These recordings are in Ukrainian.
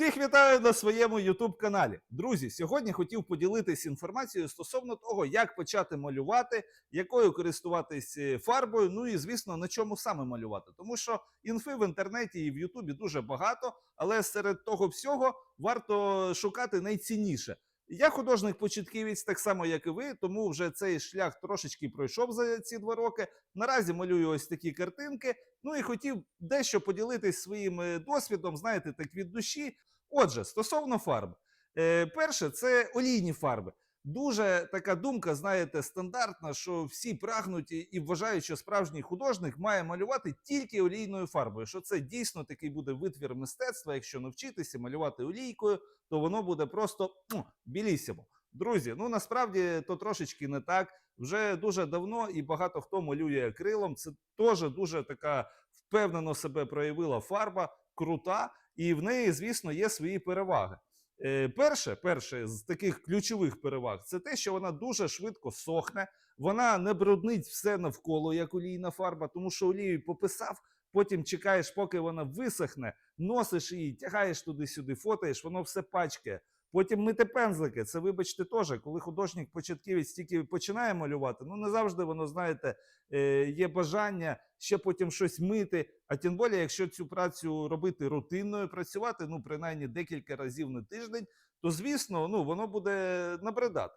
Всіх вітаю на своєму youtube каналі. Друзі, сьогодні хотів поділитися інформацією стосовно того, як почати малювати, якою користуватись е, фарбою, ну і звісно, на чому саме малювати. Тому що інфи в інтернеті і в Ютубі дуже багато, але серед того всього варто шукати найцінніше. Я художник-початківець, так само як і ви, тому вже цей шлях трошечки пройшов за ці два роки. Наразі малюю ось такі картинки. Ну і хотів дещо поділитись своїм е, досвідом, знаєте, так від душі. Отже, стосовно фарб, е, перше, це олійні фарби. Дуже така думка, знаєте, стандартна, що всі прагнуть і- вважають, що справжній художник має малювати тільки олійною фарбою. Що це дійсно такий буде витвір мистецтва. Якщо навчитися малювати олійкою, то воно буде просто ну, білісімо. Друзі, ну насправді то трошечки не так. Вже дуже давно і багато хто малює акрилом. Це теж дуже така впевнено себе проявила фарба, крута, і в неї, звісно, є свої переваги. Е, перше, перше з таких ключових переваг це те, що вона дуже швидко сохне, вона не бруднить все навколо, як олійна фарба, тому що олію пописав, потім чекаєш, поки вона висохне, носиш її, тягаєш туди-сюди, фотаєш, воно все пачкає. Потім мити пензлики. Це, вибачте, теж, коли художник-початківець тільки починає малювати, ну не завжди воно, знаєте, е, є бажання ще потім щось мити. А тим більше, якщо цю працю робити рутинною, працювати ну принаймні декілька разів на тиждень, то звісно, ну воно буде набридати.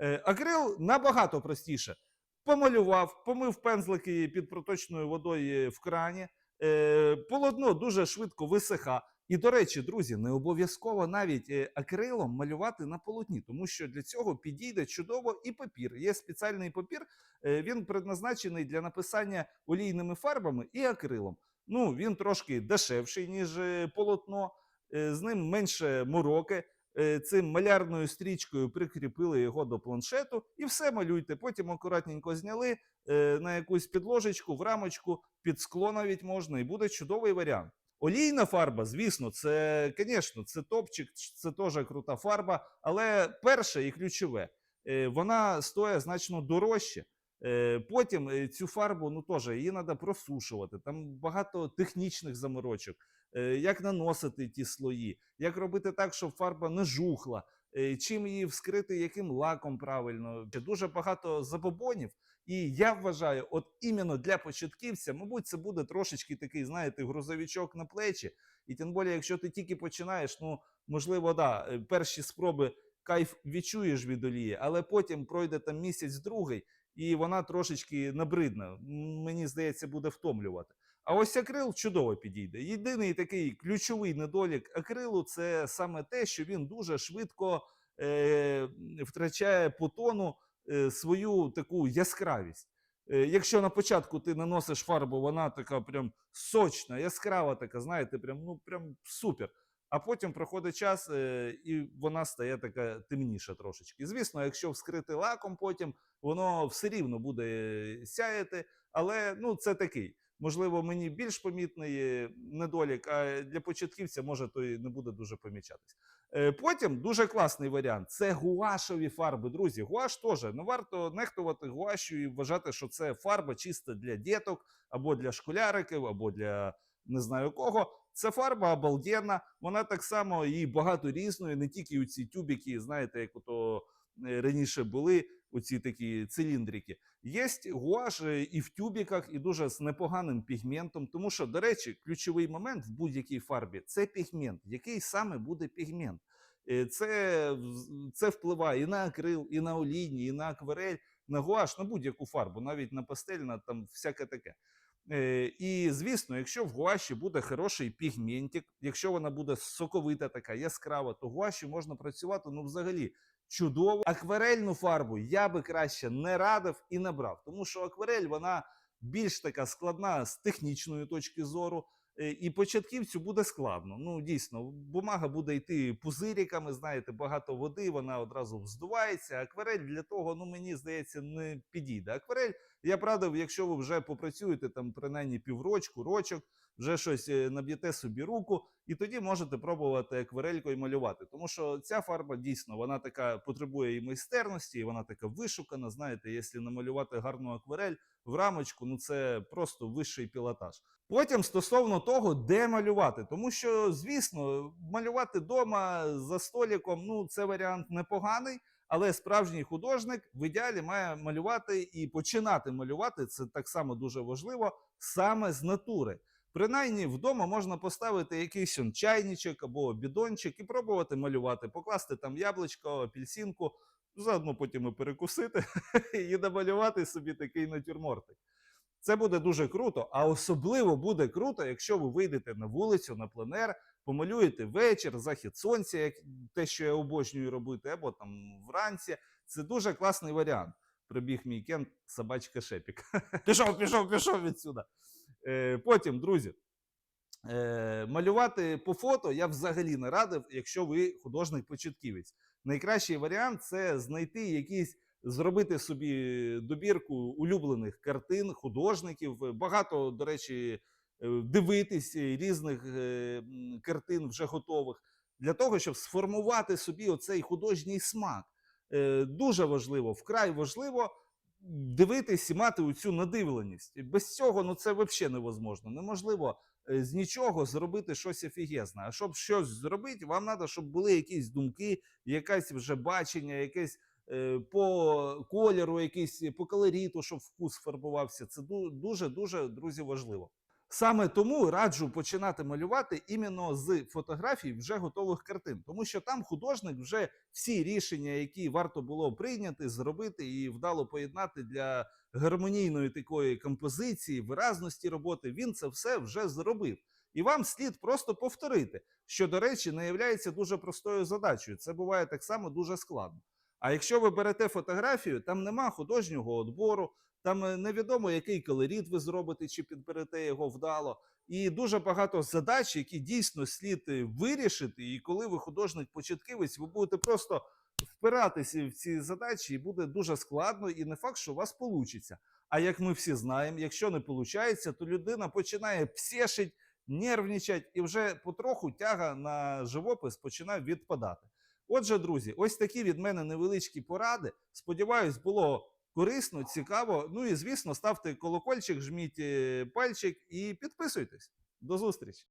Е, акрил набагато простіше. Помалював, помив пензлики під проточною водою в крані. Е, полотно дуже швидко висиха. І, до речі, друзі, не обов'язково навіть е, акрилом малювати на полотні, тому що для цього підійде чудово і папір. Є спеціальний папір, е, він предназначений для написання олійними фарбами і акрилом. Ну, він трошки дешевший, ніж е, полотно, з ним менше мороки. Цим малярною стрічкою прикріпили його до планшету і все малюйте. Потім акуратненько зняли на якусь підложечку, в рамочку, під скло навіть можна, і буде чудовий варіант. Олійна фарба, звісно, це, звісно, це топчик, це теж крута фарба. Але перше і ключове, е, вона стоїть значно дорожче. Е, Потім е, цю фарбу ну теж її треба просушувати. Там багато технічних заморочок. Як наносити ті слої, як робити так, щоб фарба не жухла, чим її вскрити, яким лаком правильно. Дуже багато забобонів. І я вважаю, от іменно для початківця, мабуть, це буде трошечки такий, знаєте, грузовичок на плечі. І тим більше, якщо ти тільки починаєш, ну можливо, да, е, перші спроби кайф відчуєш від олії, але потім пройде там місяць другий, і вона трошечки набридна. Мені здається, буде втомлювати. А ось акрил чудово підійде. Єдиний такий ключовий недолік акрилу це саме те, що він дуже швидко е, втрачає по тону свою таку яскравість. Е, Якщо на початку ти наносиш фарбу, вона така прям сочна, яскрава, така, знаєте, прям, ну прям супер. А потім проходить час, е, і вона стає така темніша трошечки. Звісно, якщо вскрити лаком, потім воно все рівно буде е, сяяти, але ну це такий. Можливо, мені більш помітний е, недолік, а для початківця може то і не буде дуже помічатись. Е, Потім дуже класний варіант це гуашові фарби. Друзі, гуаш теж не варто нехтувати гуашю і вважати, що це фарба чисто для діток, або для школяриків, або для не знаю кого. Це фарба обалденна, вона так само і багато різної, не тільки у ці тюбики, знаєте, як ото е, раніше були оці такі циліндрики. Є гуаш е, і в тюбіках, і дуже з непоганим пігментом. Тому що, до речі, ключовий момент в будь-якій фарбі це пігмент. Який саме буде пігмент? Е, Це, це впливає і на акрил, і на олійні, і на акварель, на гуаш, на будь-яку фарбу, навіть на пастель, на там всяке таке. Е, І звісно, якщо в гуаші буде хороший пігментик, якщо вона буде соковита, така яскрава, то гуаші можна працювати ну взагалі чудово. Акварельну фарбу я би краще не радив і не брав, тому що акварель вона більш така складна з технічної точки зору. е, І початківцю буде складно. Ну дійсно, бумага буде йти пузиріками, знаєте, багато води, вона одразу вздувається. Акварель для того, ну мені здається, не підійде. Акварель Я радив, якщо ви вже попрацюєте там принаймні піврочку, рочок, вже щось е, наб'єте собі руку, і тоді можете пробувати акварелькою малювати. Тому що ця фарба дійсно вона така потребує і майстерності, і вона така вишукана. Знаєте, якщо намалювати гарну акварель в рамочку, ну це просто вищий пілотаж. Потім стосовно того, де малювати, тому що, звісно, малювати вдома за століком, ну це варіант непоганий. Але справжній художник в ідеалі має малювати і починати малювати. Це так само дуже важливо саме з натури. Принаймні вдома можна поставити якийсь чайничок або бідончик і пробувати малювати, покласти там яблучко, апельсинку, заодно потім і перекусити і намалювати собі такий натюрмортик. Це буде дуже круто, а особливо буде круто, якщо ви вийдете на вулицю, на пленер, помалюєте вечір, захід сонця, як те, що я обожнюю робити, або там вранці. Це дуже класний варіант. Прибіг мій кент, собачка Шепік. пішов, пішов, пішов відсюди. Е, потім, друзі, е, малювати по фото я взагалі не радив, якщо ви художник-початківець. Найкращий варіант це знайти якісь, зробити собі добірку улюблених картин, художників. Багато, до речі, дивитись різних е, картин вже готових, для того, щоб сформувати собі оцей художній смак. Е, Дуже важливо, вкрай важливо дивитись і мати цю надивленість. Без цього ну це взагалі невозможно. Неможливо е, з нічого зробити щось офігезне. А щоб щось зробити, вам треба, щоб були якісь думки, якесь вже бачення, якесь е, по кольору, якийсь по колориту, щоб вкус фарбувався. Це дуже дуже друзі важливо. Саме тому раджу починати малювати іменно з фотографій вже готових картин, тому що там художник вже всі рішення, які варто було прийняти, зробити і вдало поєднати для гармонійної такої композиції, виразності роботи, він це все вже зробив. І вам слід просто повторити, що, до речі, не є дуже простою задачею. Це буває так само дуже складно. А якщо ви берете фотографію, там нема художнього отбору, там е, невідомо, який колорит ви зробите, чи підберете його вдало. І дуже багато задач, які дійсно слід е, вирішити. І коли ви художник-початківець, ви будете просто впиратися в ці задачі, і буде дуже складно, і не факт, що у вас вийде. А як ми всі знаємо, якщо не виходить, то людина починає псешить, нервничать, і вже потроху тяга на живопис починає відпадати. Отже, друзі, ось такі від мене невеличкі поради. Сподіваюсь, було корисно, цікаво. Ну і звісно, ставте колокольчик, жміть е, пальчик і підписуйтесь. До зустрічі!